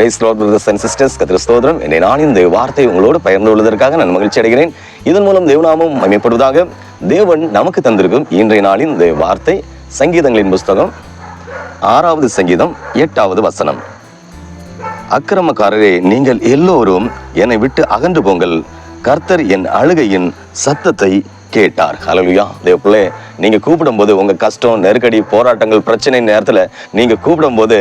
Price brothers and sisters கத்திர ஸ்தோத்திரம். என்னை நான் இந்த வார்த்தை உங்களோடு பகிர்ந்து கொள்வதற்காக நான் மகிழ்ச்சி அடைகிறேன். இதன் மூலம் தேவநாமம் அமைப்படுவதாக தேவன் நமக்கு தந்திருக்கும் இன்றைய நாளின் இந்த வார்த்தை சங்கீதங்களின் புஸ்தகம் ஆறாவது சங்கீதம் எட்டாவது வசனம். அக்கிரமக்காரரே நீங்கள் எல்லோரும் என்னை விட்டு அகன்று போங்கள். கர்த்தர் என் அழுகையின் சத்தத்தை கேட்டார். ஹலலுயா தேவ பிள்ளை நீங்கள் கூப்பிடும்போது உங்க கஷ்டம் நெருக்கடி போராட்டங்கள் பிரச்சனை நேரத்தில் நீங்கள் கூப்பிடும்போது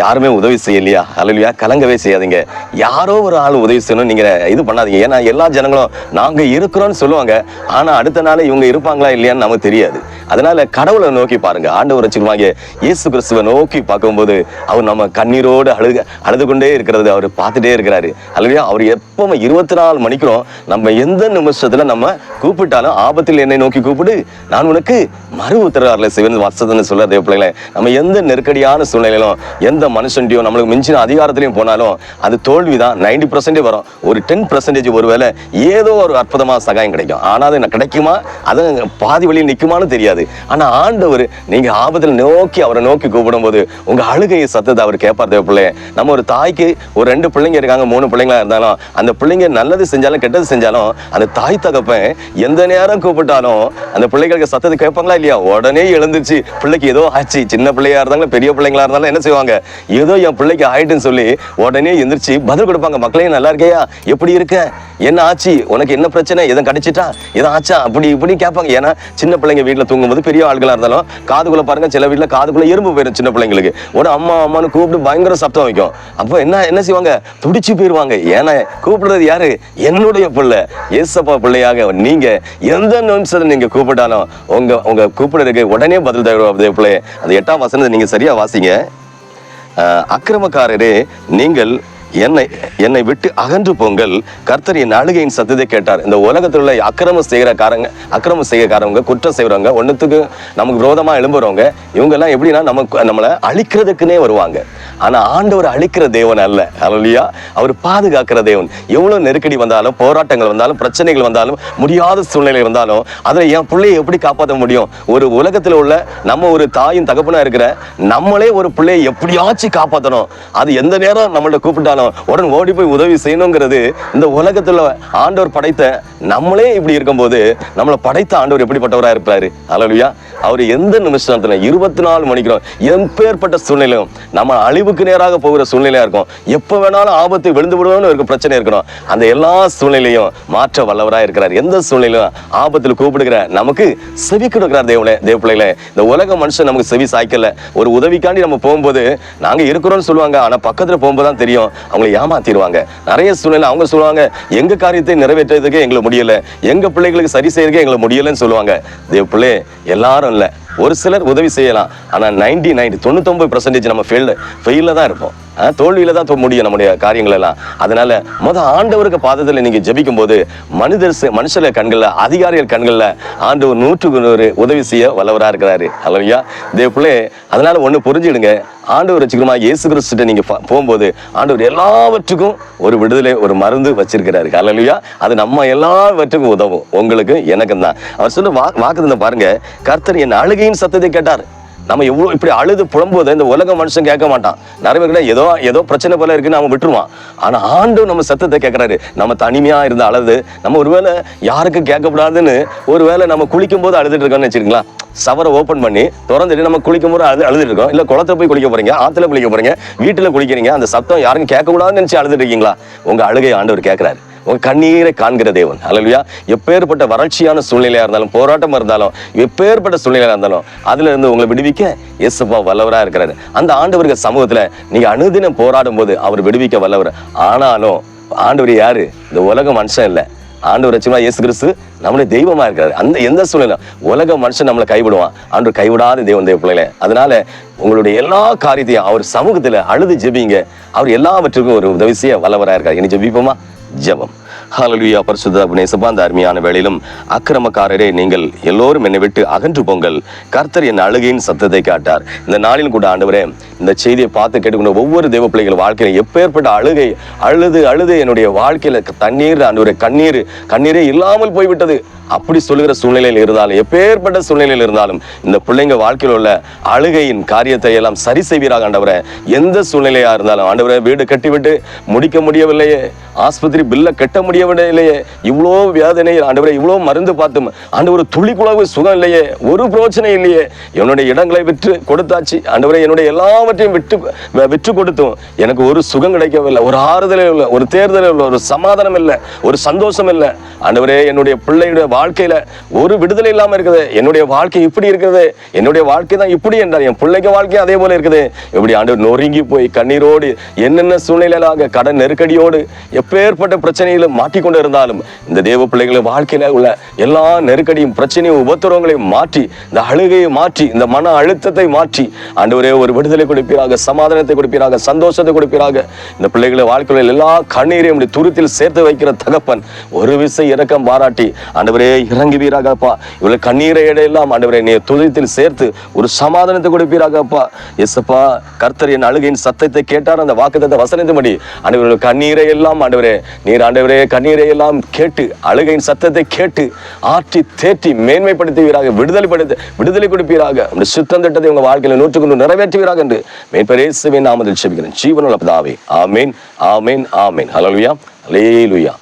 யாருமே உதவி செய்யலையா? ஹலலுயா கலங்கவே செய்யாதீங்க. யாரோ ஒரு ஆள் உதவி செய்யணும் நீங்க இது பண்ணாதீங்க. ஏன்னா எல்லா ஜனங்களும் நாங்கள் இருக்கிறோன்னு சொல்லுவாங்க. ஆனால் அடுத்த நாள் இவங்க இருப்பாங்களா இல்லையான்னு நமக்கு தெரியாது. அதனால கடவுளை நோக்கி பாருங்க. ஆண்டவர் வச்சுருவாங்க இயேசு கிறிஸ்துவை நோக்கி பார்க்கும்போது அவர் நம்ம கண்ணீரோடு அழுக அழுது கொண்டே இருக்கிறது அவர் பார்த்துட்டே இருக்கிறாரு. அல்லையா அவர் எப்பவுமே இருபத்தி நாலு மணிக்கிறோம் நம்ம எந்த நிமிஷத்தில் நம்ம கூப்பிட்டாலும் ஆபத்தில் என்னை நோக்கி கூப்பிடு. நான் உனக்கு மறு உத்தரவாரில் சிவன் வசதன்னு சொல்ல தேவ பிள்ளைங்களே நம்ம எந்த நெருக்கடியான சூழ்நிலையிலும் எந்த மனுஷன்டையும் நம்மளுக்கு மிஞ்சின அதிகாரத்திலையும் போனாலும் அது தோல்வி தான் நைன்டி பர்சன்டேஜ் வரும். ஒரு டென் பர்சன்டேஜ் ஒருவேளை ஏதோ ஒரு அற்புதமான சகாயம் கிடைக்கும். ஆனால் அது எனக்கு கிடைக்குமா? அது பாதி வழியில் நிற்குமான்னு தெரியாது. ஆனால் ஆண்டவர் நீங்கள் ஆபத்தில் நோக்கி அவரை நோக்கி கூப்பிடும்போது உங்கள் அழுகையை சத்தத்தை அவர் கேட்பார். தேவ பிள்ளைய நம்ம ஒரு தாய்க்கு ஒரு ரெண்டு பிள்ளைங்க இருக்காங்க மூணு பிள்ளைங்களா இருந்தாலும் அந்த பிள்ளைங்க நல்லது செஞ்சாலும் கெட்டது செஞ்சாலும் அந்த தாய் தகப்பன் எந்த நேரம் கூப்பிட்டாலும் அந்த பிள்ளைகளுக்கு சத்தத்தை கேட்பாங்களா இல்லையா? உடனே எழுந்துச்சு பிள்ளைக்கு ஏதோ ஆச்சு. சின்ன பிள்ளையா இருந்தாலும் பெரிய பிள்ளைங்களா இருந்தாலும் என்ன செய்வாங்க? ஏதோ என் பிள்ளைக்கு ஆயிட்டுன்னு சொல்லி உடனே எந்திரிச்சு பதில் கொடுப்பாங்க. மக்களையும் நல்லா இருக்கையா? எப்படி இருக்க? என்ன ஆச்சு? உனக்கு என்ன பிரச்சனை? எதுவும் கிடைச்சிட்டா? எதுவும் ஆச்சா? அப்படி இப்படி கேட்பாங்க. ஏன்னா சின்ன பிள்ளைங்க வீட்டில் தூங்கும்போது பெரிய ஆளுகளாக இருந்தாலும் காதுக்குள்ள பாருங்க சில வீட்டில் காதுக்குள்ள எறும்பு போயிடும் சின்ன பிள்ளைங்களுக்கு. உடனே அம்மா அம்மான்னு கூப்பிட்டு பயங்கர சத்தம் வைக்கும். அப்போ என்ன என்ன செய்வாங்க? துடிச்சு போயிடுவாங்க ஏன்னா கூப்பிடுறது யாரு? என்னுடைய பிள்ளை. ஏசப்பா பிள்ளையாக நீங்க எந்த நிமிஷத்துல நீங்க கூப்பிட்டாலும் உங்க உங்க கூப்பிடுறதுக்கு உடனே பதில் தருவ பிள்ளை அந்த எட்டாம் வசனத்தை நீங்க சரியா வாசிங்க. அக்கிரமக்காரரே நீங்கள் என்னை என்னை விட்டு அகன்று போங்கள். கர்த்தர் என் அழுகையின் சத்தத்தை கேட்டார். இந்த உலகத்தில் உள்ள அக்கிரமம் செய்கிறக்காரங்க அக்கிரமம் செய்யக்காரவங்க குற்றம் செய்கிறவங்க ஒன்றுத்துக்கு நமக்கு விரோதமாக எழும்புறவங்க இவங்கெல்லாம் எப்படின்னா நமக்கு நம்மளை அழிக்கிறதுக்குன்னே வருவாங்க. ஆனா ஆண்டவர் அழிக்கிற தேவன் அல்ல. அல்லையா அவர் பாதுகாக்கிற தேவன். எவ்வளவு நெருக்கடி வந்தாலும் போராட்டங்கள் வந்தாலும் பிரச்சனைகள் வந்தாலும் முடியாத சூழ்நிலை வந்தாலும் அதை என் பிள்ளையை எப்படி காப்பாற்ற முடியும்? ஒரு உலகத்துல உள்ள நம்ம ஒரு தாயும் தகப்பனாக இருக்கிற நம்மளே ஒரு பிள்ளையை எப்படியாச்சும் காப்பாற்றணும் அது எந்த நேரம் நம்மள்ட்ட கூப்பிட்டாலும் உடனே ஓடி போய் உதவி செய்யணுங்கிறது இந்த உலகத்துல ஆண்டவர் படைத்த நம்மளே இப்படி இருக்கும்போது நம்மளை படைத்த ஆண்டவர் எப்படிப்பட்டவரா இருப்பாரு? அலலுயா அவர் எந்த நிமிஷத்துல இருபத்தி நாலு மணிக்கிறோம். எப்பேற்பட்ட சூழ்நிலையும் நம்ம அழிவுக்கு நேராக போகிற சூழ்நிலையா இருக்கும். எப்போ வேணாலும் ஆபத்து விழுந்து விடுவோம்னு இருக்க பிரச்சனை இருக்கணும். அந்த எல்லா சூழ்நிலையும் மாற்ற வல்லவரா இருக்கிறார். எந்த சூழ்நிலையும் ஆபத்தில் கூப்பிடுகிற நமக்கு செவி கொடுக்கிறார் தேவனே தேவ பிள்ளைகளே இந்த உலக மனுஷன் நமக்கு செவி சாய்க்கல. ஒரு உதவிக்காண்டி நம்ம போகும்போது நாங்க இருக்கிறோம்னு சொல்லுவாங்க. ஆனால் பக்கத்தில் போகும்போது தான் தெரியும். அவங்களை ஏமாத்திடுவாங்க. நிறைய சூழ்நிலை அவங்க சொல்லுவாங்க எங்க காரியத்தை நிறைவேற்றுறதுக்கு எங்களுக்கு முடியல. எங்க பிள்ளைகளுக்கு சரி செய்யறதுக்கு எங்களுக்கு முடியலன்னு சொல்லுவாங்க. தேவ பிள்ளை எல்லாரும் இல்ல. ஒரு சிலர் உதவி செய்யலாம். ஆனா நைன்டி நைன்டி தொண்ணூத்தொம்பது பர்சன்டேஜ் நம்ம ஃபெயில் ஃபெயிலில் தான் இருப்போம். தோல்வியில தான் முடியும் நம்முடைய காரியங்கள் எல்லாம் அதனால முத ஆண்டவருக்கு பாதத்தில் நீங்க ஜபிக்கும் போது மனிதர் செ- மனுஷல கண்கள்ல அதிகாரிகள் கண்கள்ல ஆண்டவர் நூற்றுக்கு நூறு உதவி செய்ய வல்லவரா இருக்கிறாரு. அல்லையா தேவ பிள்ளை அதனால ஒன்று புரிஞ்சிடுங்க. ஆண்டவர் வச்சுக்கிறோமா இயேசு கிறிஸ்துட்ட நீங்க போகும்போது ஆண்டவர் எல்லாவற்றுக்கும் ஒரு விடுதலை ஒரு மருந்து வச்சிருக்கிறாரு. அல்லையா அது நம்ம எல்லாவற்றுக்கும் உதவும். உங்களுக்கு எனக்கும் தான். அவர் சொல்ல வா வாக்குதந்தம் பாருங்க. கர்த்தர் என் அழுகையின் சத்தத்தை கேட்டார். நம்ம எவ்வளோ இப்படி அழுது புலம்புவதை இந்த உலக மனுஷன் கேட்க மாட்டான். நிறைய பேர் ஏதோ ஏதோ பிரச்சனை போல இருக்குன்னு அவன் விட்டுருவான். ஆனா ஆண்டு நம்ம சத்தத்தை கேட்குறாரு. நம்ம தனிமையா இருந்த அழுது நம்ம ஒருவேளை யாருக்கும் கேட்கக்கூடாதுன்னு ஒருவேளை நம்ம குளிக்கும் போது அழுதுட்டு இருக்கோம்னு வச்சுருங்களா சவரை ஓப்பன் பண்ணி திறந்துட்டு நம்ம குளிக்கும் போது அழுது அழுதுட்டு இருக்கோம். இல்ல குளத்துல போய் குளிக்க போறீங்க ஆத்துல குளிக்க போறீங்க வீட்டுல குளிக்கிறீங்க அந்த சத்தம் யாருக்கும் கேட்கக்கூடாதுன்னு நினைச்சு அழுதுட்டு இருக்கீங்களா? உங்க அழுகை ஆண்டவர் கேட்கறாரு. உன் கண்ணீரை காண்கிற தேவன். அல்லையா எப்பேற்பட்ட வறட்சியான சூழ்நிலையாக இருந்தாலும் போராட்டமாக இருந்தாலும் எப்பேற்பட்ட சூழ்நிலையாக இருந்தாலும் அதுல இருந்து உங்களை விடுவிக்க இயேசுப்பா வல்லவராக இருக்கிறாரு. அந்த ஆண்டவர்கள் சமூகத்தில் நீங்கள் அனுதினம் போராடும் போது அவர் விடுவிக்க வல்லவர். ஆனாலும் ஆண்டவர் யாரு? இந்த உலக மனுஷன் இல்லை. ஆண்டவர் வச்சுமா இயேசு கிறிஸ்து நம்மளே தெய்வமா இருக்கிறார். அந்த எந்த சூழ்நிலை உலக மனுஷன் நம்மளை கைவிடுவான். ஆண்டு கைவிடாத தெய்வம் தெய்வ பிள்ளைகளே. அதனால உங்களுடைய எல்லா காரியத்தையும் அவர் சமூகத்துல அழுது ஜெபிங்க. அவர் எல்லாவற்றுக்கும் ஒரு உதவி செய்ய வல்லவராக இருக்காரு. இனி ஜெபிப்போமா? ജപം ஹalleluya பரிசுத்த நேசப்பா அந்த அருமையான வேளையிலும் அக்கிரமக்காரரே நீங்கள் எல்லோரும் என்னை விட்டு அகன்று போங்கள். கர்த்தர் என் அழுகையின் சத்தத்தை காட்டார். இந்த நாளில் கூட ஆண்டவரே இந்த செய்தியை பார்த்து கேட்டுக்கொண்ட ஒவ்வொரு தேவ பிள்ளைகள் வாழ்க்கையில எப்பேற்பட்ட அழுகை அழுது அழுது என்னுடைய வாழ்க்கையில் தண்ணீர் ஆண்டவரே கண்ணீர் கண்ணீரே இல்லாமல் போய்விட்டது. அப்படி சொல்லுகிற சூழ்நிலையில் இருந்தாலும் எப்பேற்பட்ட சூழ்நிலையில் இருந்தாலும் இந்த பிள்ளைங்க வாழ்க்கையில் உள்ள அழுகையின் காரியத்தை எல்லாம் சரி செய்வீராக ஆண்டவரை. எந்த சூழ்நிலையாக இருந்தாலும் ஆண்டவரை வீடு கட்டிவிட்டு முடிக்க முடியவில்லையே. ஆஸ்பத்திரி பில்லை கட்ட முடியவில்லையே. இவ்வளோ வேதனை ஆண்டவரை இவ்வளோ மருந்து பார்த்தும். ஆண்டவர் துளிக்குழவு சுகம் இல்லையே ஒரு பிரோச்சனை இல்லையே. என்னுடைய இடங்களை விற்று கொடுத்தாச்சு. ஆண்டவரை என்னுடைய எல்லாவற்றையும் விட்டு விற்று கொடுத்தும். எனக்கு ஒரு சுகம் கிடைக்கவில்லை ஒரு ஆறுதலே இல்லை ஒரு தேர்தலே இல்லை ஒரு சமாதானம் இல்லை ஒரு சந்தோஷம் இல்லை. ஆண்டவரே என்னுடைய பிள்ளையுடைய வாழ்க்கையில ஒரு விடுதலை இல்லாமல் இருக்குது. என்னுடைய வாழ்க்கை இப்படி இருக்குது. என்னுடைய வாழ்க்கை தான் இப்படி என்றார். என் பிள்ளைக்கு வாழ்க்கையும் அதே போல இருக்குது. இப்படி ஆண்டவர் நொறுங்கி போய் கண்ணீரோடு என்னென்ன சூழ்நிலையிலாக கடன் நெருக்கடியோடு எப்பேற்பட்ட பிரச்சனையிலும் மாட்டிக்கொண்டு இருந்தாலும் இந்த தேவ பிள்ளைகளை வாழ்க்கையில உள்ள எல்லா நெருக்கடியும் பிரச்சனையும் உபத்திரவங்களையும் மாற்றி இந்த அழுகையை மாற்றி இந்த மன அழுத்தத்தை மாற்றி ஆண்டவரே ஒரு விடுதலை கொடுப்பீராக சமாதானத்தை கொடுப்பீராக சந்தோஷத்தை கொடுப்பீராக இந்த பிள்ளைகளை வாழ்க்கையில் எல்லா கண்ணீரையும் துருத்தில் சேர்த்து வைக்கிற தகப்பன் ஒரு விசை இறக்கம் பாராட்டி ஆண்டவரே இறங்குவீராகப்பா. இவ்வளவு கண்ணீரை இடையெல்லாம் ஆண்டவரே நீ துதித்தில் சேர்த்து ஒரு சமாதானத்தை கொடுப்பீராகப்பா. எஸ்ப்பா கர்த்தர் என் அழுகையின் சத்தத்தை கேட்டார் அந்த வாக்குத்தத்தை வசனித்தபடி ஆண்டவரே கண்ணீரை எல்லாம் ஆண்டவரே நீர் ஆண்டவரே கண்ணீரை எல்லாம் கேட்டு அழுகையின் சத்தத்தை கேட்டு ஆற்றி தேற்றி மேன்மைப்படுத்துவீராக விடுதலை படுத்த விடுதலை கொடுப்பீராக உங்க சுத்தம் திட்டத்தை உங்க வாழ்க்கையில நூற்றுக்கொண்டு நிறைவேற்றுவீராக என்று மேற்பரேசுவின் நாமத்தில் செபிக்கிறேன். ஜீவனுள்ள பிதாவே ஆமேன் ஆமேன் ஆமேன். லே லுயா